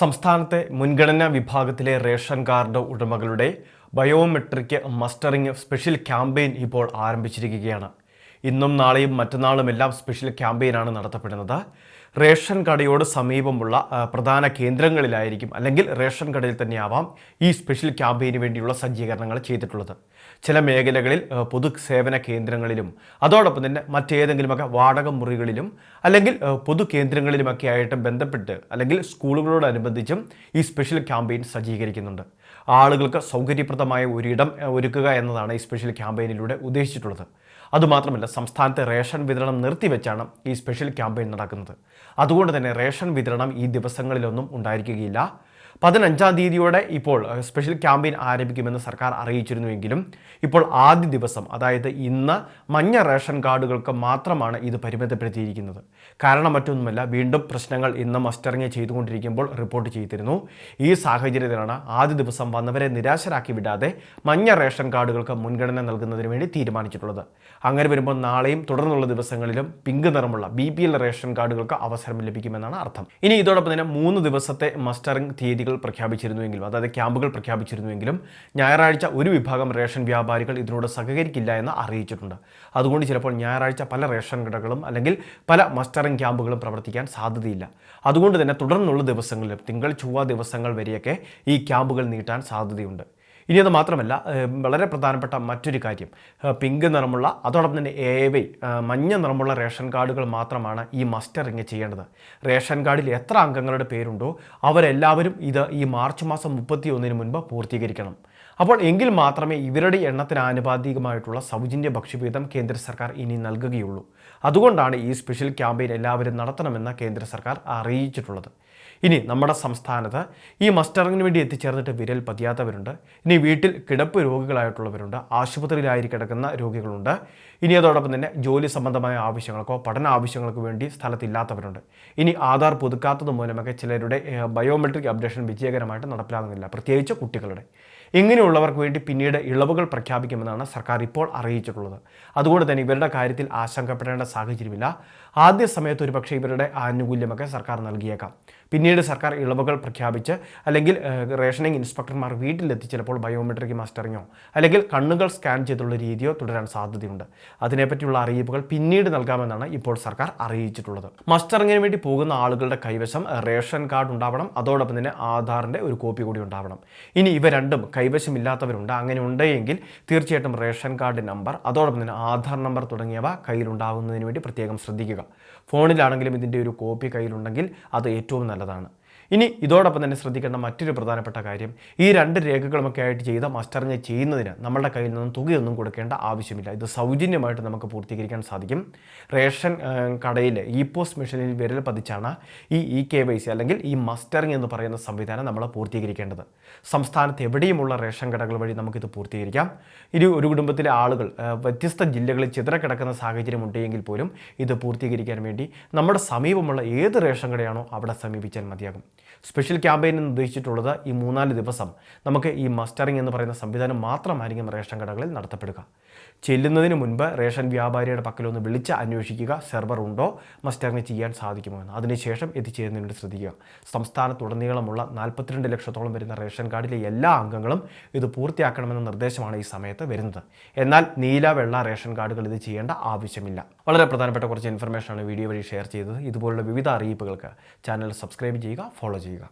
സംസ്ഥാനത്തെ മുൻഗണനാ വിഭാഗത്തിലെ റേഷൻ കാർഡ് ഉടമകളുടെ ബയോമെട്രിക് മസ്റ്ററിംഗ് സ്പെഷ്യൽ ക്യാമ്പയിൻ ഇപ്പോൾ ആരംഭിച്ചിരിക്കുകയാണ്. ഇന്നും നാളെയും മറ്റന്നാളുമെല്ലാം സ്പെഷ്യൽ ക്യാമ്പയിനാണ് നടത്തപ്പെടുന്നത്. റേഷൻ കടയോട് സമീപമുള്ള പ്രധാന കേന്ദ്രങ്ങളിലായിരിക്കും അല്ലെങ്കിൽ റേഷൻ കടയിൽ തന്നെയാവാം ഈ സ്പെഷ്യൽ ക്യാമ്പയിന് വേണ്ടിയുള്ള സജ്ജീകരണങ്ങൾ ചെയ്തിട്ടുള്ളത്. ചില മേഖലകളിൽ പൊതു സേവന കേന്ദ്രങ്ങളിലും അതോടൊപ്പം തന്നെ മറ്റേതെങ്കിലുമൊക്കെ വാടക മുറികളിലും അല്ലെങ്കിൽ പൊതു കേന്ദ്രങ്ങളിലുമൊക്കെ ആയിട്ട് ബന്ധപ്പെട്ട് അല്ലെങ്കിൽ സ്കൂളുകളോടനുബന്ധിച്ചും ഈ സ്പെഷ്യൽ ക്യാമ്പയിൻ സജ്ജീകരിക്കുന്നുണ്ട്. ആളുകൾക്ക് സൗകര്യപ്രദമായ ഒരിടം ഒരുക്കുക എന്നതാണ് ഈ സ്പെഷ്യൽ ക്യാമ്പയിനിലൂടെ ഉദ്ദേശിച്ചിട്ടുള്ളത്. അതുമാത്രമല്ല സംസ്ഥാനത്തെ റേഷൻ വിതരണം നിർത്തിവെച്ചാണ് ഈ സ്പെഷ്യൽ ക്യാമ്പയിൻ നടക്കുന്നത്. അതുകൊണ്ട് തന്നെ റേഷൻ വിതരണം ഈ ദിവസങ്ങളിലൊന്നും ഉണ്ടായിരിക്കുകയില്ല. പതിനഞ്ചാം തീയതിയോടെ ഇപ്പോൾ സ്പെഷ്യൽ ക്യാമ്പയിൻ ആരംഭിക്കുമെന്ന് സർക്കാർ അറിയിച്ചിരുന്നുവെങ്കിലും ഇപ്പോൾ ആദ്യ ദിവസം അതായത് ഇന്ന് മഞ്ഞ റേഷൻ കാർഡുകൾക്ക് മാത്രമാണ് ഇത് പരിമിതപ്പെടുത്തിയിരിക്കുന്നത്. കാരണം മറ്റൊന്നുമല്ല വീണ്ടും പ്രശ്നങ്ങൾ ഇന്ന് മസ്റ്ററിങ് ചെയ്തുകൊണ്ടിരിക്കുമ്പോൾ റിപ്പോർട്ട് ചെയ്തിരുന്നു. ഈ സാഹചര്യത്തിലാണ് ആദ്യ ദിവസം വന്നവരെ നിരാശരാക്കി വിടാതെ മഞ്ഞ റേഷൻ കാർഡുകൾക്ക് മുൻഗണന നൽകുന്നതിന് വേണ്ടി തീരുമാനിച്ചിട്ടുള്ളത്. അങ്ങനെ വരുമ്പോൾ നാളെയും തുടർന്നുള്ള ദിവസങ്ങളിലും പിങ്ക് നിറമുള്ള ബി റേഷൻ കാർഡുകൾക്ക് അവസരം ലഭിക്കുമെന്നാണ് അർത്ഥം. ഇനി ഇതോടൊപ്പം തന്നെ മൂന്ന് ദിവസത്തെ മസ്റ്ററിങ് തീയതികൾ പ്രഖ്യാപിച്ചിരുന്നുവെങ്കിലും അതായത് ക്യാമ്പുകൾ പ്രഖ്യാപിച്ചിരുന്നുവെങ്കിലും ഞായറാഴ്ച ഒരു വിഭാഗം റേഷൻ വ്യാപാരികൾ ഇതിനോട് സഹകരിക്കില്ല എന്ന് അറിയിച്ചിട്ടുണ്ട്. അതുകൊണ്ട് ചിലപ്പോൾ ഞായറാഴ്ച പല റേഷൻ കടകളും അല്ലെങ്കിൽ പല മസ്റ്ററിംഗ് ക്യാമ്പുകളും പ്രവർത്തിക്കാൻ സാധ്യതയില്ല. അതുകൊണ്ട് തന്നെ തുടർന്നുള്ള ദിവസങ്ങളിലും തിങ്കൾ ചൊവ്വ ദിവസങ്ങൾ വരെയൊക്കെ ഈ ക്യാമ്പുകൾ നീട്ടാൻ സാധ്യതയുണ്ട്. ഇനി അത് മാത്രമല്ല വളരെ പ്രധാനപ്പെട്ട മറ്റൊരു കാര്യം. പിങ്ക് നിറമുള്ള അതോടൊപ്പം തന്നെ എ വൈ മഞ്ഞ നിറമുള്ള റേഷൻ കാർഡുകൾ മാത്രമാണ് ഈ മസ്റ്ററിങ് ചെയ്യേണ്ടത്. റേഷൻ കാർഡിൽ എത്ര അംഗങ്ങളുടെ പേരുണ്ടോ അവരെല്ലാവരും ഇത് ഈ മാർച്ച് മാസം മുപ്പത്തി ഒന്നിന് മുൻപ് പൂർത്തീകരിക്കണം. അപ്പോൾ എങ്കിൽ മാത്രമേ ഇവരുടെ എണ്ണത്തിന് ആനുപാതികമായിട്ടുള്ള സൗജന്യ ഭക്ഷ്യവീതം കേന്ദ്ര സർക്കാർ ഇനി നൽകുകയുള്ളൂ. അതുകൊണ്ടാണ് ഈ സ്പെഷ്യൽ ക്യാമ്പയിൻ എല്ലാവരും നടത്തണമെന്ന് കേന്ദ്ര സർക്കാർ അറിയിച്ചിട്ടുള്ളത്. ഇനി നമ്മുടെ സംസ്ഥാനത്ത് ഈ മസ്റ്ററിങ്ങിന് വേണ്ടി എത്തിച്ചേർന്നിട്ട് വിരൽ പതിയാത്തവരുണ്ട്. ഇനി വീട്ടിൽ കിടപ്പ് രോഗികളായിട്ടുള്ളവരുണ്ട്. ആശുപത്രിയിലായി കിടക്കുന്ന രോഗികളുണ്ട്. ഇനി അതോടൊപ്പം തന്നെ ജോലി സംബന്ധമായ ആവശ്യങ്ങൾക്കോ പഠന ആവശ്യങ്ങൾക്കോ വേണ്ടി സ്ഥലത്തില്ലാത്തവരുണ്ട്. ഇനി ആധാർ പുതുക്കാത്തത് മൂലമൊക്കെ ചിലരുടെ ബയോമെട്രിക് അപ്ഡേഷൻ വിജയകരമായിട്ട് നടപ്പിലാകുന്നില്ല. പ്രത്യേകിച്ച് കുട്ടികളുടെ. ഇങ്ങനെയുള്ളവർക്ക് വേണ്ടി പിന്നീട് ഇളവുകൾ പ്രഖ്യാപിക്കുമെന്നാണ് സർക്കാർ ഇപ്പോൾ അറിയിച്ചിട്ടുള്ളത്. അതുകൊണ്ട് തന്നെ ഇവരുടെ കാര്യത്തിൽ ആശങ്കപ്പെടേണ്ട സാഹചര്യമില്ല. ആദ്യ സമയത്ത് ഒരു പക്ഷേ ഇവരുടെ ആനുകൂല്യമൊക്കെ സർക്കാർ നൽകിയേക്കാം. പിന്നീട് സർക്കാർ ഇളവുകൾ പ്രഖ്യാപിച്ച് അല്ലെങ്കിൽ റേഷനിങ് ഇൻസ്പെക്ടർമാർ വീട്ടിലെത്തി ചിലപ്പോൾ ബയോമെട്രിക് മാസ്റ്ററിങ്ങോ അല്ലെങ്കിൽ കണ്ണുകൾ സ്കാൻ ചെയ്തുള്ള രീതിയോ തുടരാൻ സാധ്യതയുണ്ട്. അതിനെപ്പറ്റിയുള്ള അറിയിപ്പുകൾ പിന്നീട് നൽകാമെന്നാണ് ഇപ്പോൾ സർക്കാർ അറിയിച്ചിട്ടുള്ളത്. മാസ്റ്ററിങ്ങിന് വേണ്ടി പോകുന്ന ആളുകളുടെ കൈവശം റേഷൻ കാർഡ് ഉണ്ടാവണം. അതോടൊപ്പം തന്നെ ആധാറിന്റെ ഒരു കോപ്പി കൂടി ഉണ്ടാവണം. ഇനി ഇവ രണ്ടും കൈവശമില്ലാത്തവരുണ്ട്. അങ്ങനെ ഉണ്ടെങ്കിൽ തീർച്ചയായിട്ടും റേഷൻ കാർഡ് നമ്പർ അതോടൊപ്പം തന്നെ ആധാർ നമ്പർ തുടങ്ങിയവ കയ്യിലുണ്ടാകുന്നതിന് വേണ്ടി പ്രത്യേകം ശ്രദ്ധിക്കുക. ഫോണിലാണെങ്കിലും ഇതിന്റെ ഒരു കോപ്പി കയ്യിലുണ്ടെങ്കിൽ അത് ഏറ്റവും നല്ലതാണ്. ഇനി ഇതോടൊപ്പം തന്നെ ശ്രദ്ധിക്കേണ്ട മറ്റൊരു പ്രധാനപ്പെട്ട കാര്യം ഈ രണ്ട് രേഖകളുമൊക്കെ ആയിട്ട് ചെയ്ത മസ്റ്ററിങ് ചെയ്യുന്നതിന് നമ്മുടെ കയ്യിൽ നിന്നും തുകയൊന്നും കൊടുക്കേണ്ട ആവശ്യമില്ല. ഇത് സൗജന്യമായിട്ട് നമുക്ക് പൂർത്തീകരിക്കാൻ സാധിക്കും. റേഷൻ കടയിൽ ഇ പോസ്റ്റ് മെഷീനിൽ വിരൽ പതിച്ചാണ് ഈ ഇ കെ വൈ സി അല്ലെങ്കിൽ ഈ മസ്റ്ററിങ് എന്ന് പറയുന്ന സംവിധാനം നമ്മൾ പൂർത്തീകരിക്കേണ്ടത്. സംസ്ഥാനത്ത് എവിടെയുമുള്ള റേഷൻ കടകൾ വഴി നമുക്കിത് പൂർത്തീകരിക്കാം. ഇനി ഒരു കുടുംബത്തിലെ ആളുകൾ വ്യത്യസ്ത ജില്ലകളിൽ ചിതറക്കിടക്കുന്ന സാഹചര്യം ഉണ്ടെങ്കിൽ പോലും ഇത് പൂർത്തീകരിക്കാൻ വേണ്ടി നമ്മുടെ സമീപമുള്ള ഏത് റേഷൻ കടയാണോ അവിടെ സമീപിച്ചാൽ മതിയാകും. സ്പെഷ്യൽ ക്യാമ്പയിൻ ഉദ്ദേശിച്ചിട്ടുള്ളത് ഈ മൂന്നാൽ ദിവസം നമുക്ക് ഈ മസ്റ്ററിംഗ് എന്ന് പറയുന്ന സംവിധാനം മാത്രമായിരിക്കും റേഷൻ കടകളിൽ നടത്തപ്പെടുക. ചെല്ലുന്നതിന് മുൻപ് റേഷൻ വ്യാപാരിയുടെ പക്കലൊന്ന് വിളിച്ച് അന്വേഷിക്കുക. സെർവർ ഉണ്ടോ? മസ്റ്ററിന് ചെയ്യാൻ സാധിക്കുമോ എന്ന്. അതിനുശേഷം എത്തിച്ചേരുന്നതിന് ശ്രദ്ധിക്കുക. സംസ്ഥാനത്തുടനീളമുള്ള നാൽപ്പത്തിരണ്ട് ലക്ഷത്തോളം വരുന്ന റേഷൻ കാർഡിലെ എല്ലാ അംഗങ്ങളും ഇത് പൂർത്തിയാക്കണമെന്ന നിർദ്ദേശമാണ് ഈ സമയത്ത് വരുന്നത്. എന്നാൽ നീല വെള്ള റേഷൻ കാർഡുകൾ ഇത് ചെയ്യേണ്ട ആവശ്യമില്ല. വളരെ പ്രധാനപ്പെട്ട കുറച്ച് ഇൻഫർമേഷനാണ് വീഡിയോ വഴി ഷെയർ ചെയ്തത്. ഇതുപോലുള്ള വിവിധ അറിയിപ്പുകൾക്ക് ചാനൽ സബ്സ്ക്രൈബ് ചെയ്യുക ഫോളോ ചെയ്യുക.